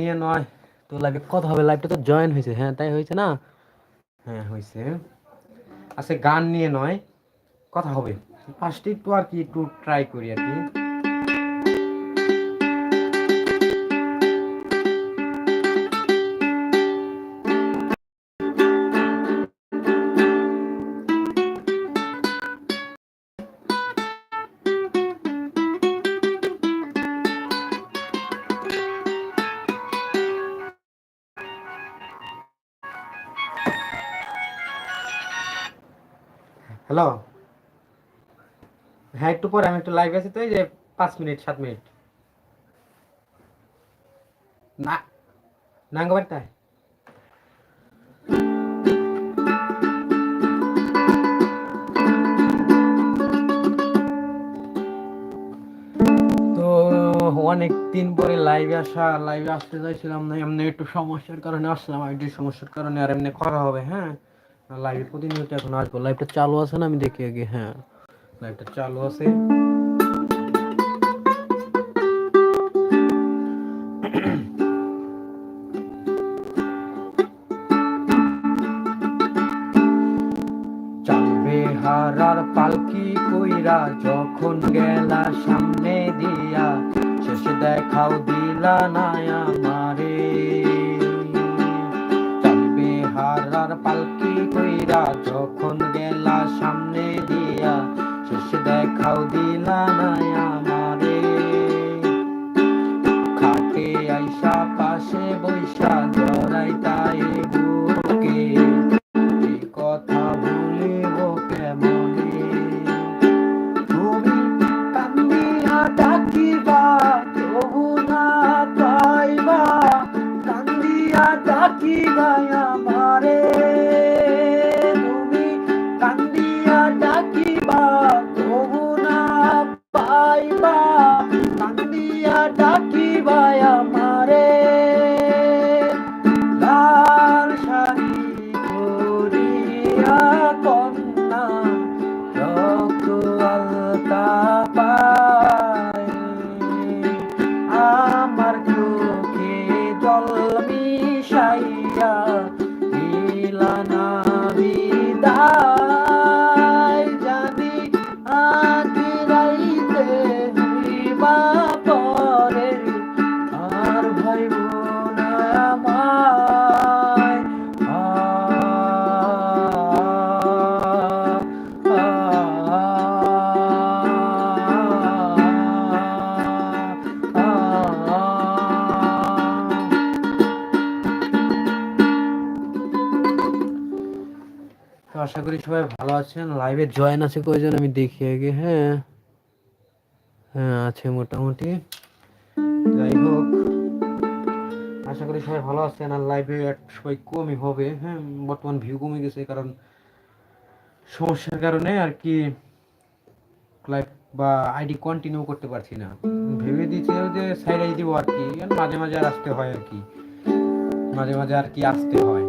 নিয়ে নয়। তো লাইভে কথা হবে লাইভটা তো জয়েন হয়েছে। হ্যাঁ তাই হয়েছে না? হ্যাঁ হয়েছে। আচ্ছা গান নিয়ে নয়, কথা হবে। ফার্স্টে একটু আর কি একটু ট্রাই করি আর কি। একটু পরে আমি একটু লাইভ আছি তো, এই যে পাঁচ মিনিট, সাত মিনিট। না নাঙ্গ বাড়িতে তো অনেক দিন পরে লাইভে আসা লাইভে আসতে চাইছিলাম না, এমনি একটু সমস্যার কারণে আসলাম আইডির সমস্যার কারণে আর এমনি করা হবে হ্যাঁ। লাইভে প্রতিনিয়ত এখন আসব লাইভটা চালু আছে না, আমি দেখি আগে হ্যাঁ। লাইভটা চালু আছে। হারার পালকি কইরা যখন গেলা সামনে দিয়া, শেষে দেখাও দিলা না আমারে। হারার পালকি কইরা যখন গেলা দিলা না আশা করি সবাই ভালো আছেন। লাইভে জয়েন আছে কয়জন আমি দেখি আগে হ্যাঁ? হ্যাঁ আছে মোটামুটি। যাই হোক, আশা করি সবাই ভালো আছেন আর লাইভে সবাই কমই হবে হ্যাঁ? বর্তমান ভিউ কমে গেছে কারণ সমস্যার কারণে আর কি লাইভ বা আইডি কন্টিনিউ করতে পারছি না। ভেবে দিয়েছি যে সাইডাই দিব আর কি মাঝে মাঝে আর আসতে হয় আর কি। মাঝে মাঝে আর কি আসতে হয়।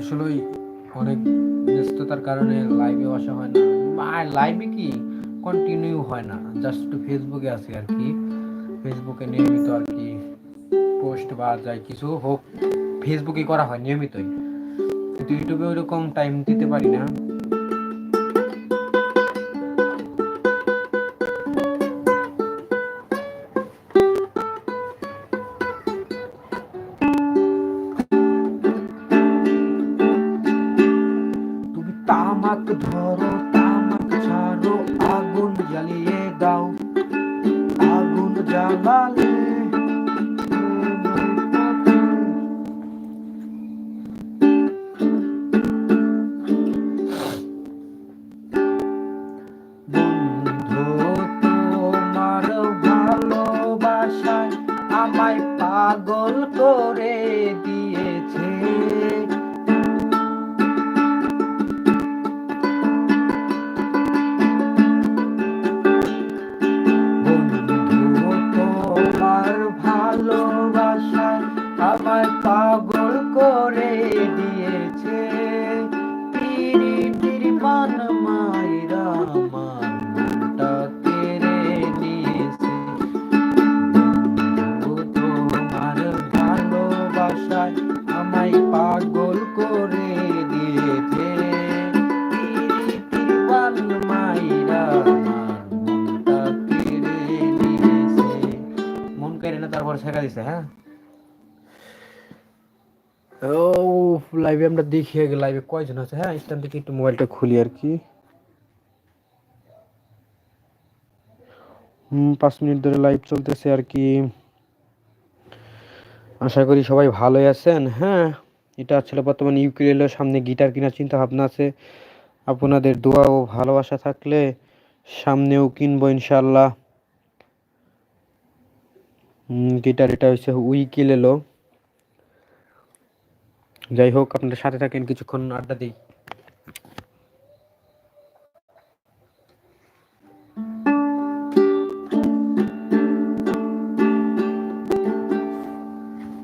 আসলে ওই অনেক ব্যস্ততার কারণে লাইভে আসা হয় না। আর লাইভে কি? কন্টিনিউ হয় না। জাস্ট একটু ফেসবুকে আসি আর কি। ফেসবুকে নিয়মিত আর কি পোস্ট বা যাই কিছু হোক ফেসবুকে করা হয় নিয়মিতই। কিন্তু ইউটিউবে ওইরকম টাইম দিতে পারি না। লাইভে আমরা দেখি, আগে লাইভে কয়জন আছে? হ্যাঁ স্ট্যান্ড থেকে একটু মোবাইলটা খুলি আর কি। হুম, পাঁচ মিনিট ধরে লাইভ চলতেছে আর কি। আশা করি সবাই ভালোই আছেন। হ্যাঁ এটা আসলে বর্তমানে ইউক্রেলের সামনে গিটার কেনার চিন্তা ভাবনা আছে। আপনাদের দোয়া ও ভালোবাসা থাকলে সামনেও কিনবো ইনশাল্লাহ গিটার এটা হচ্ছে উইকেল এলো যাই হোক আপনাদের সাথে থাকেন কিছুক্ষণ আড্ডা দিই।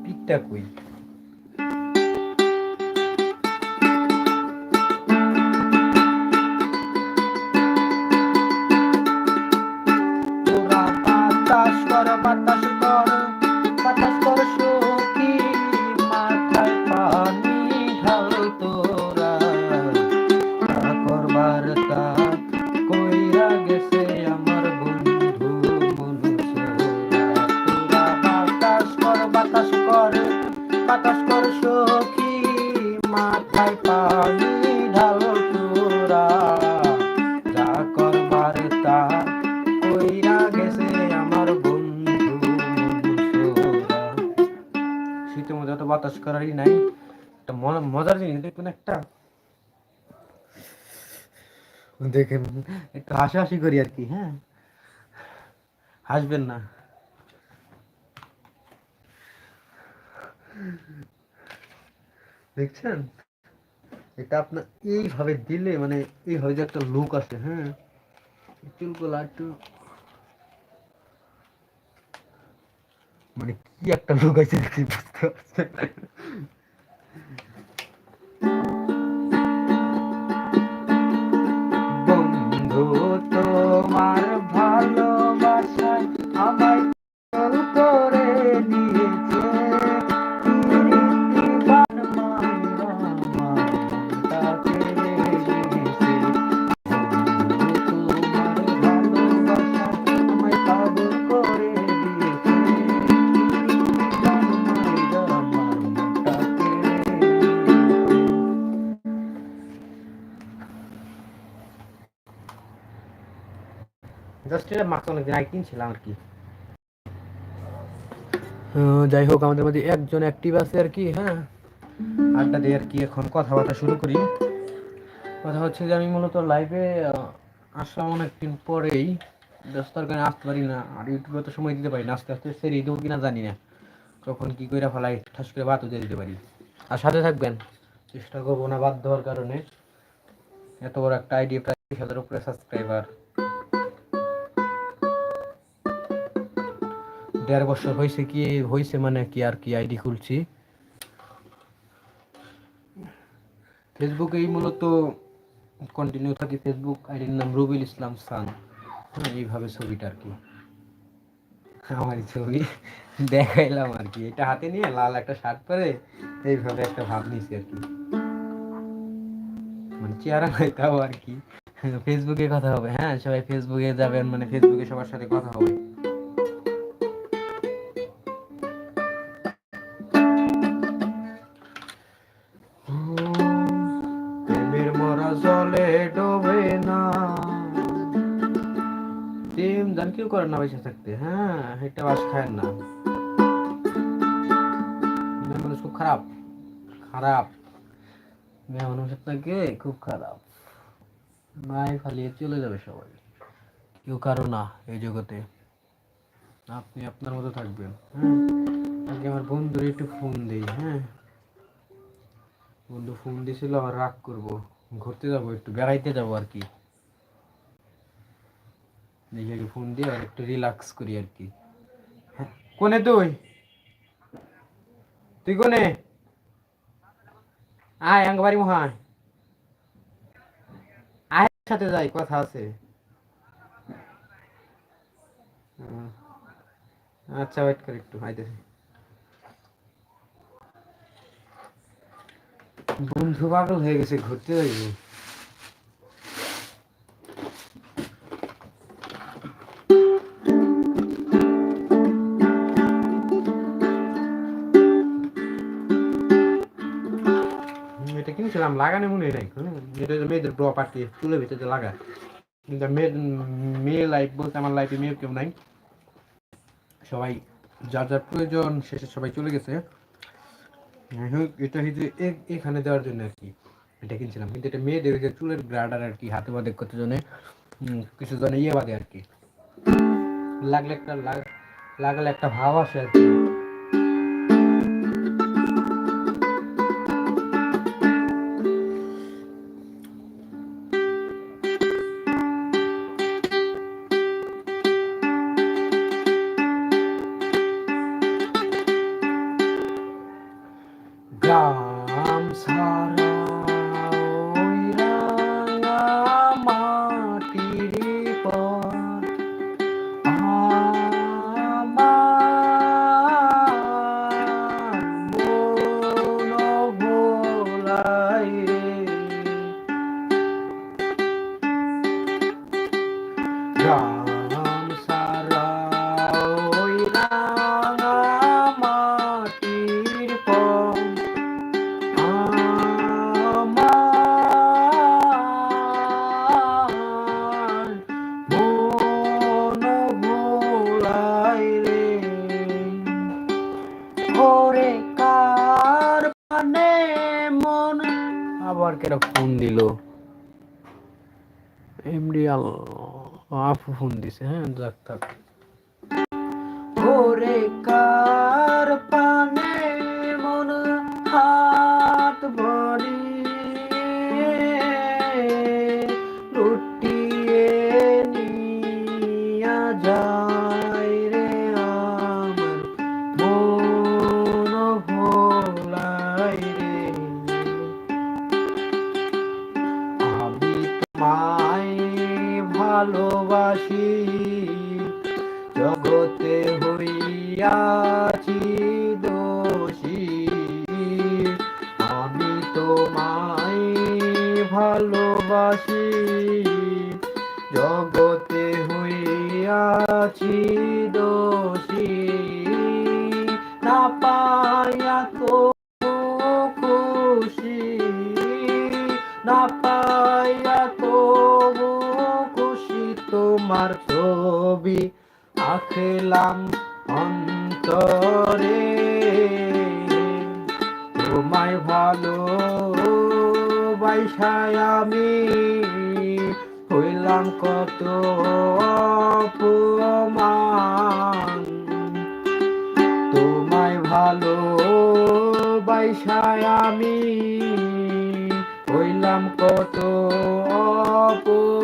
পিকটা কই? দেখেন একটু হাসাহাসি করি আর কি হ্যাঁ? হাসবেন না। দেখছেন? এটা আপনার এইভাবে দিলে মানে এইভাবে যে একটা লুক আছে হ্যাঁ? চুলগুলো একটু মানে কি একটা লোক আছে বুঝতে পারছেন? জাস্ট এটা মাত্র অনেকদিন আগে কিনছিলাম আর কি। যাই হোক আমাদের মধ্যে একজন অ্যাক্টিভ আছে আর কি হ্যাঁ? আড্ডা দিয়ে আর কি এখন কথাবার্তা শুরু করি। কথা হচ্ছে যে আমি মূলত লাইভে আসলাম অনেকদিন পরেই। ব্যস্ততার কারণে আসতে পারি না আর ইউটিউবে তো সময় দিতে পারি না আস্তে আস্তে সেরে দেবো কিনা জানি না। কখন কি করে ফেলাই ঠাস করে বাতও দিয়ে দিতে পারি। আর সাথে থাকবেন চেষ্টা করব না বাধ্য হওয়ার কারণে। এত বড় একটা আইডিয়া প্রায় বিশ হাজার উপরে সাবস্ক্রাইবার দেড় বছর হয়েছে কি হয়েছে মানে কি আর কি আইডি খুলছি। ফেসবুকেই মূলত কন্টিনিউ থাকি ফেসবুক আইডির নাম রুবিল ইসলাম সান। হ্যাঁ, এইভাবে ছবিটা আর কি। আমার ছবি দেখাইলাম আর কি। এটা হাতে নিয়ে লাল একটা শার্ট পরে এইভাবে একটা ভাব নিয়েছি আর কি। মানে চেহারা নাই তাও আর কি। ফেসবুকে কথা হবে। হ্যাঁ সবাই ফেসবুকে যাবেন মানে ফেসবুকে সবার সাথে কথা হবে। ডিম দান কেউ করে না বেঁচে থাকতে। হ্যাঁ এটা বাস খায় না। মেয়ে মানুষ খুব খারাপ। খারাপ। মেয়ে মানুষের থেকে খুব খারাপ। নাই ফালিয়ে চলে যাবে সবাই। কেউ কারও না এই জগতে। আপনি আপনার মতো থাকবেন। হ্যাঁ আগে আমার বন্ধুর একটু ফোন দিই হ্যাঁ। বন্ধু ফোন দিয়েছিল, আবার রাগ করব। ঘুরতে যাব, একটু বেড়াইতে যাব আর কি। দেখি ফোন দিয়ে আর একটু রিল্যাক্স করি আর কি। হ্যাঁ, কোনে তুই? তুই কোনে? আয় আঙ্গবাড়ি সাথে যাই কথা আছে। আচ্ছা ওয়েট কর একটু আইতেছি। বন্ধু পাগল হয়ে গেছে ঘুরতে যাইব। কিনছিলাম লাগানো মনে নাই। এটা মেয়েদের ড্রপ আর কি চুলের ভিতরে যে লাগায়। কিন্তু মেয়ে মেয়ে লাইফ বলতে আমার লাইফে মেয়ে কেউ নাই। সবাই যার যার প্রয়োজন, শেষে সবাই চলে গেছে। এটা হচ্ছে এখানে দেওয়ার জন্য আর কি। এটা কিনছিলাম। কিন্তু এটা মেয়েদের যে চুলের গ্রাডার আর কি, হাতে বাদে করতে জন্য কিছু জনে ইয়ে বাদে আর কি। লাগলে একটা, লাগ- লাগালে একটা ভাব আসে আর কি। God. ফোন দিছে হ্যাঁ যাক থাক। ওরে কার পানে মন হাত ভরি না তো খুশি, না তো খুশি তোমার ছবি আখেলাম অন্তরে। তোমায় ভালো বাইসায় আমি হইলাম কত অপমান। ভালো বাইসায় আমি হইলাম কত অপমান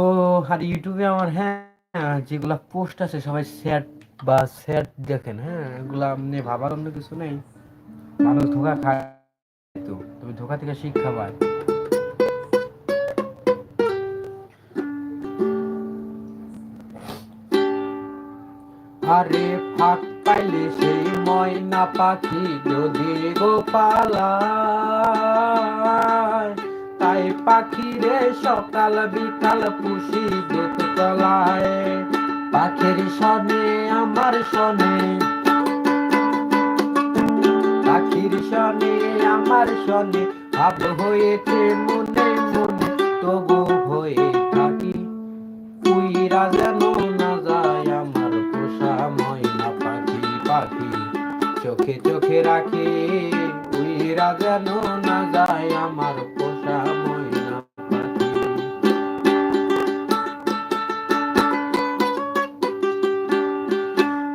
ও আর ইউটিউবে আমার হ্যাঁ যেগুলা পোস্ট আছে, সবাই শেয়ার বা শেয়ার দেখেন হ্যাঁ এগুলা আপনি ভাবার অন্য কিছু নেই। মানুষ ধোকা খায় তো তবে ধোকা থেকে শিক্ষা পায়। আরে ফাঁক পাইলে সেই ময়না পাখি যদি গোপালায় তাই পাখি রে সকাল বিকাল পুষি দুধ তলায়। পাখির সনে আমার সনে পাখির সনে আমার সনে ভাব হয়েছে মনে মনে, তবু হয়ে থাকি। উইরা যেন না যায় আমার পোষা ময়না পাখি পাখি। চোখে চোখে রাখি উইরা যেন না যায় আমার পোষা ময়না পাখি।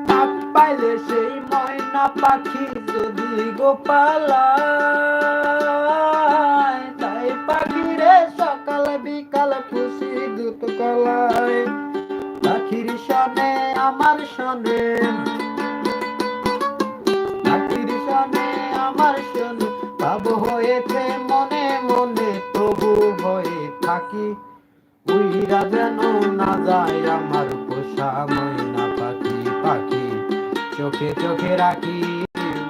পাপ পাইলে সেই ময়না পাখি যদি গোপালায়, তাই পাখি রে সকাল বিকাল খুশি দুত কলায়। পাখির সনে আমার সনে হয়েছে মনে মনে, তবু হয়ে থাকি। উইরা যেন না যায় আমার পোষা ময়না পাখি পাখি। চোখে চোখে রাখি,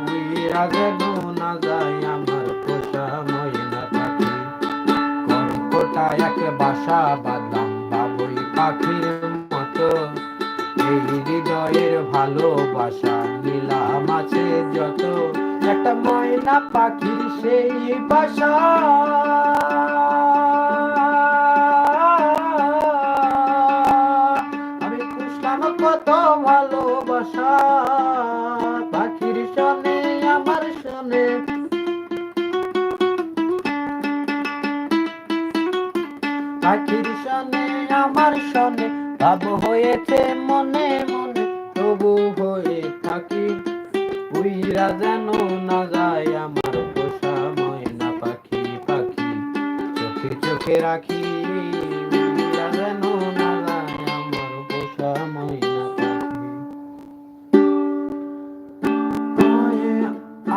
উইরা যেন না যায় আমার পোষা ময়না পাখি। কর্কটা এক বাসা বাদাম বাবুই পাখির মতো। এই হৃদয়ের ভালোবাসা নীলাম আছে যত একটা ময়না পাখির সেই বাসা। আমি পুষলাম কত ভালোবাসা। পাখির সনে, আমার সনে। পাখির সনে, আমার সনে। ভাব হয়েছে মনে মনে, তবু হয়ে থাকি উইরা যেন না যায় আমার পোষা ময়না পাখি পাখি। চোখে চোখে রাখি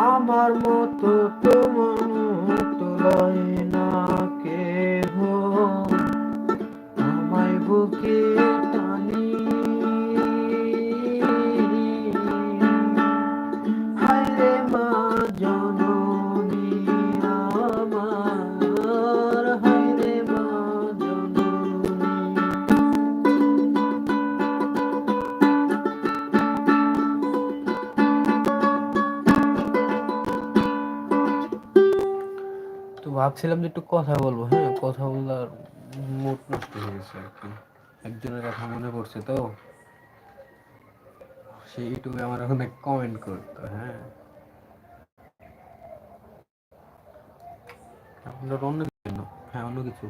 আমার মতো তোমার মতো না কেহ। আমায় বুকে ভাবছিলাম যে একটু কথা বলব হ্যাঁ কথা বলার মুড নষ্ট হয়ে গেছে আর কি। একজনের কথা মনে পড়ছে তো। সে ইউটিউবে আমার ওখানে কমেন্ট করতো হ্যাঁ। আপনার অন্য কিছু হ্যাঁ অন্য কিছু।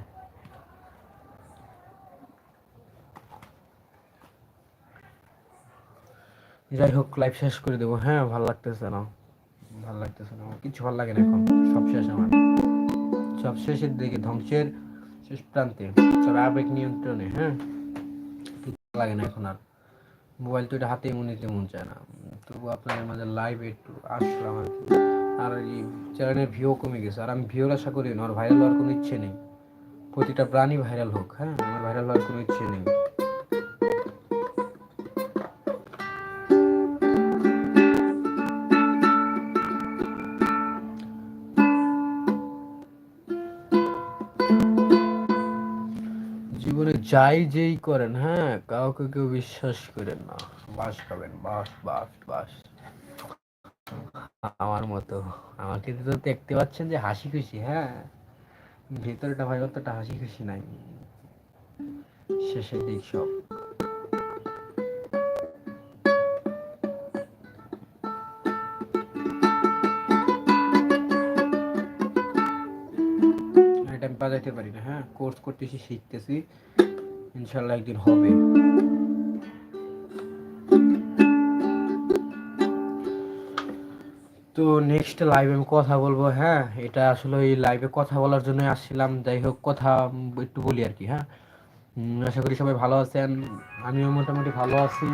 যাই হোক লাইভ শেষ করে দেবো হ্যাঁ ভালো লাগতেছে না। ভালো লাগতেছে না কিছু ভালো লাগে না এখন, সব শেষ আমার। সব শেষের দিকে ধ্বংসের শেষ প্রান্তে। সব আবেগ নিয়ন্ত্রণে হ্যাঁ? লাগে না এখন আর। মোবাইল তো এটা হাতে নিতে মন চায় না। তবু আপনাদের মাঝে লাইভ একটু আসলাম আর কি আর এই চ্যানেলের ভিও কমে গেছে। আর আমি ভিউর আশা করি না, আর ভাইরাল হওয়ার কোনো ইচ্ছে নেই। প্রতিটা প্রাণী ভাইরাল হোক হ্যাঁ? আমার ভাইরাল হওয়ার কোনো ইচ্ছে নেই। জীবনে যাই যেই করেন হ্যাঁ? কাউকে কেউ বিশ্বাস করেন না। বাস খাবেন বাস বাস বাস। আমার মতো। আমাকে তো দেখতে পাচ্ছেন যে হাসি খুশি হ্যাঁ? ভেতরটা ভাই অতটা হাসি খুশি নাই। শেষের দিক সব। হ্যাঁ কোর্স করতেছি, শিখতেছি। ইনশাল্লাহ একদিন হবে। তো নেক্সট লাইভে আমি কথা বলব হ্যাঁ? এটা আসলে এই লাইভে কথা বলার জন্য আসছিলাম। যাই হোক, কথা একটু বলি আর কি হ্যাঁ? আশা করি সবাই ভালো আছেন। আমিও মোটামুটি ভালো আছি।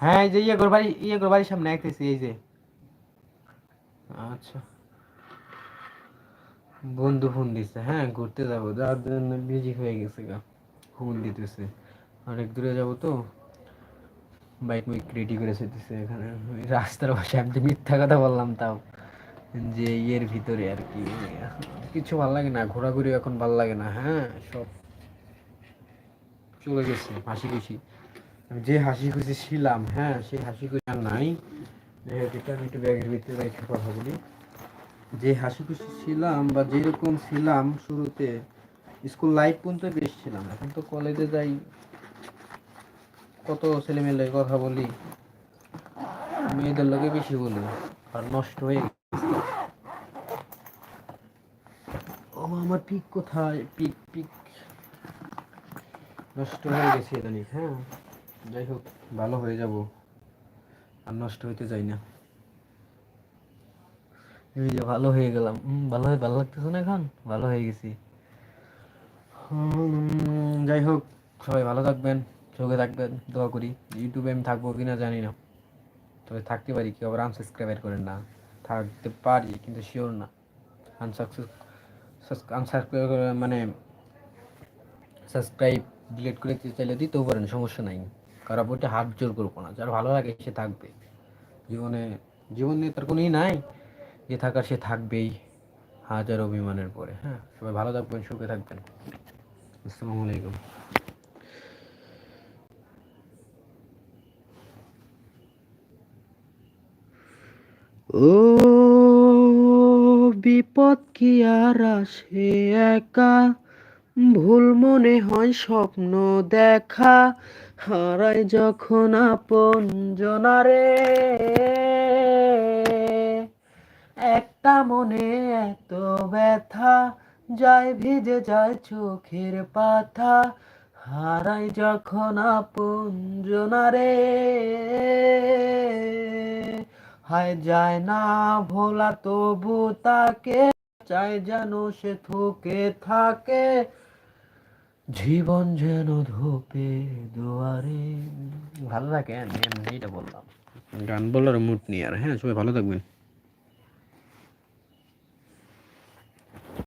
হ্যাঁ এই যে ইয়ে গোর বাড়ি ইয়ে গোর বাড়ির সামনে একতেছি এই যে। আচ্ছা। বন্ধু ফোন দিছে হ্যাঁ ঘুরতে যাব। যার জন্য বিজি হয়ে গেছে গা ফোন দিতেছে। অনেক দূরে যাব তো বাইক মাইক রেডি করে দিছে এখানে। রাস্তার পাশে আমি মিথ্যা কথা বললাম তাও, যে ইয়ের ভিতরে আর কি। কিছু ভালো লাগে না, ঘোরাঘুরি এখন ভালো লাগে না হ্যাঁ সব চলে গেছে, হাসি খুশি। যে হাসি খুশি ছিলাম হ্যাঁ সেই হাসি খুশি আর নাই। এটা আমি একটু ব্যাগের ভিতরে কথা বলি। যে হাসি খুশি ছিলাম বা যেরকম ছিলাম শুরুতে স্কুল লাইফ পর্যন্ত বেশ ছিলাম। এখন তো কলেজে যাই, কত ছেলেমেয়ের কথা বলি, মেয়েদের লোকে বেশি বলি, আর নষ্ট হয়ে আমার পিক কোথায়? পিক পিক। নষ্ট হয়ে গেছে ইদানিং হ্যাঁ। যাই হোক, ভালো হয়ে যাব। আর নষ্ট হইতে চাই না। এই ভালো হয়ে গেলাম। ভালো হয়ে, ভালো লাগতেছে না এখন? ভালো হয়ে গেছি। যাই হোক, সবাই ভালো থাকবেন চোখে থাকবেন, দোয়া করি। ইউটিউবে আমি থাকব কিনা জানি না। তবে থাকতে পারি, কেউ আবার আনসাবস্ক্রাইব করেন না। থাকতে পারি, কিন্তু শিওর না। আনসাকসেস আনসাবস্ক্রাইব মানে সাবস্ক্রাইব ডিলিট করে দিতে চাইলে দিতেও পারেন, সমস্যা নাই। কারও বইটা হাত জোর করব না। যার ভালো লাগে সে থাকবে। জীবনে, জীবন নিয়ে তার কোনোই নাই। যে থাকার সে থাকবেই হাজার অভিমানের পরে। হ্যাঁ সবাই ভালো থাকবেন, সুখে থাকবেন। আসসালামু আলাইকুম। ও বিপদ কি আর আসে একা? ভুল মনে হয় স্বপ্ন দেখা। হারাই যখন আপন জনারে। একটা মনে এত ব্যথা যায় ভিজে যায় চোখের পাথা হারাই যখন আপন জনারে। হায় যায় না ভোলা তবু তাকে চাই যেন সে থুকে থাকে। জীবন যেন ধোপে দুয়ারে। ভালো থাকে এইটা বললাম। গান বলার মুড নিয়ে আর হ্যাঁ সবাই ভালো থাকবেন।